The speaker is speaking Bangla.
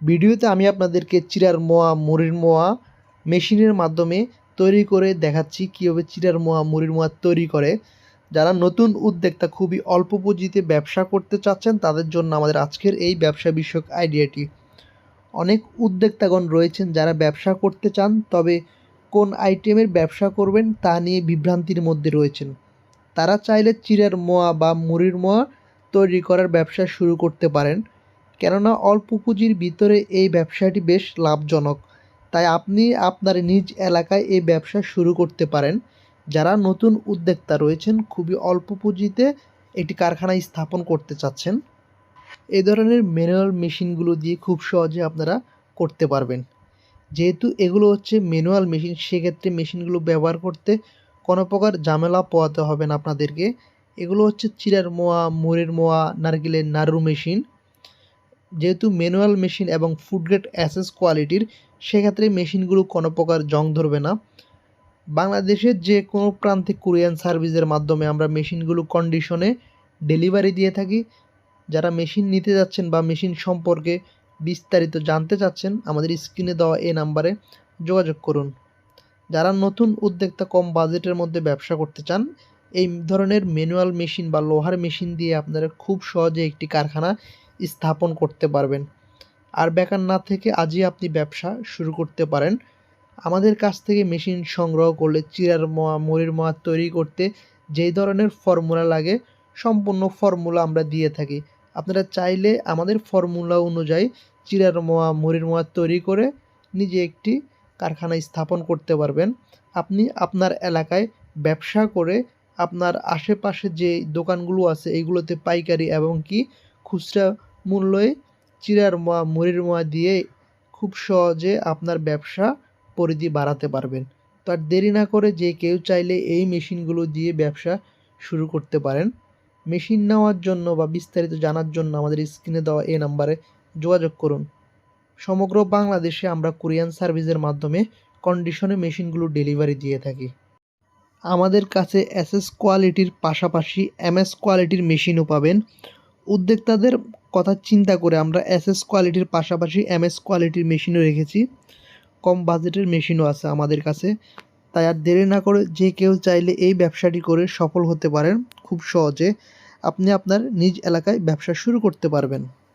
ভিডিওতে আমি আপনাদেরকে চিরার মোয়া, মুড়ির মোয়া মেশিনের মাধ্যমে তৈরি করে দেখাচ্ছি কীভাবে চিরার মোয়া, মুড়ির মোয়া তৈরি করে। যারা নতুন উদ্যোক্তা, খুবই অল্প পুঁজিতে ব্যবসা করতে চাচ্ছেন, তাদের জন্য আমাদের আজকের এই ব্যবসা বিষয়ক আইডিয়াটি। অনেক উদ্যোক্তাগণ রয়েছেন যারা ব্যবসা করতে চান, তবে কোন আইটেমের ব্যবসা করবেন তা নিয়ে বিভ্রান্তির মধ্যে রয়েছেন। তারা চাইলে চিড়ের মোয়া বা মুড়ির মোয়া তৈরি করার ব্যবসা শুরু করতে পারেন। কেননা অল্প পুঁজির ভিতরে এই ব্যবসাটি বেশ লাভজনক। তাই আপনি আপনার নিজ এলাকায় এই ব্যবসা শুরু করতে পারেন। যারা নতুন উদ্যোক্তা রয়েছেন, খুবই অল্প পুঁজিতে একটি কারখানা স্থাপন করতে চাচ্ছেন। এই ধরনের ম্যানুয়াল মেশিনগুলো দিয়ে খুব সহজে আপনারা করতে পারবেন। যেহেতু এগুলো হচ্ছে ম্যানুয়াল মেশিন, সেক্ষেত্রে মেশিনগুলো ব্যবহার করতে কোনো প্রকার ঝামেলা পোয়াতে হবে না আপনাদেরকে। এগুলো হচ্ছে চিরার মোয়া, মুড়ের মোয়া, নারকেলের নাড়ু মেশিন। যেহেতু ম্যানুয়াল মেশিন এবং ফুড গ্রেড অ্যাসেস কোয়ালিটির, সেক্ষেত্রে মেশিনগুলো কোনো প্রকার জং ধরবে না। বাংলাদেশের যে কোনো প্রান্তে কোরিয়ান সার্ভিসের মাধ্যমে আমরা মেশিনগুলো কন্ডিশনে ডেলিভারি দিয়ে থাকি। যারা মেশিন নিতে যাচ্ছেন বা মেশিন সম্পর্কে বিস্তারিত জানতে চাচ্ছেন, আমাদের স্ক্রিনে দেওয়া এ নাম্বারে যোগাযোগ করুন। যারা নতুন উদ্যোক্তা কম বাজেটের মধ্যে ব্যবসা করতে চান, এই ধরনের ম্যানুয়াল মেশিন বা লোহার মেশিন দিয়ে আপনারা খুব সহজে একটি কারখানা স্থাপন করতে পারবেন। আর বেকার না থেকে আজই আপনি ব্যবসা শুরু করতে পারেন। আমাদের কাছ থেকে মেশিন সংগ্রহ করলে চিরার মোয়া, মুড়ির মোয়া তৈরি করতে যেই ধরনের ফর্মুলা লাগে, সম্পূর্ণ ফর্মুলা আমরা দিয়ে থাকি। আপনারা চাইলে আমাদের ফর্মুলা অনুযায়ী চিরার মোয়া, মুড়ির মোয়া তৈরি করে নিজে একটি কারখানা স্থাপন করতে পারবেন। আপনি আপনার এলাকায় ব্যবসা করে আপনার আশেপাশে যে দোকানগুলো আছে এইগুলোতে পাইকারি এবং কি খুচরা মূল্যে চিরার মোয়া, মুড়ির মোয়া দিয়ে খুব সহজে আপনার ব্যবসা পরিধি বাড়াতে পারবেন। তো আর দেরি না করে যে কেউ চাইলে এই মেশিনগুলো দিয়ে ব্যবসা শুরু করতে পারেন। মেশিন নেওয়ার জন্য বা বিস্তারিত জানার জন্য আমাদের স্ক্রিনে দেওয়া এই নাম্বারে যোগাযোগ করুন। সমগ্র বাংলাদেশে আমরা কোরিয়ান সার্ভিসের মাধ্যমে কন্ডিশনে মেশিনগুলো ডেলিভারি দিয়ে থাকি। আমাদের কাছে এসএস কোয়ালিটির পাশাপাশি এমএস কোয়ালিটির মেশিনও পাবেন। উদ্যোক্তাদের কথা চিন্তা করে আমরা এসএস কোয়ালিটির পাশাপাশি এমএস কোয়ালিটির মেশিনও রেখেছি। কম বাজেটের মেশিনও আছে আমাদের কাছে। তাই আর দেরি না করে যে কেউ চাইলে এই ব্যবসাটি করে সফল হতে পারেন। খুব সহজে আপনি আপনার নিজ এলাকায় ব্যবসা শুরু করতে পারবেন।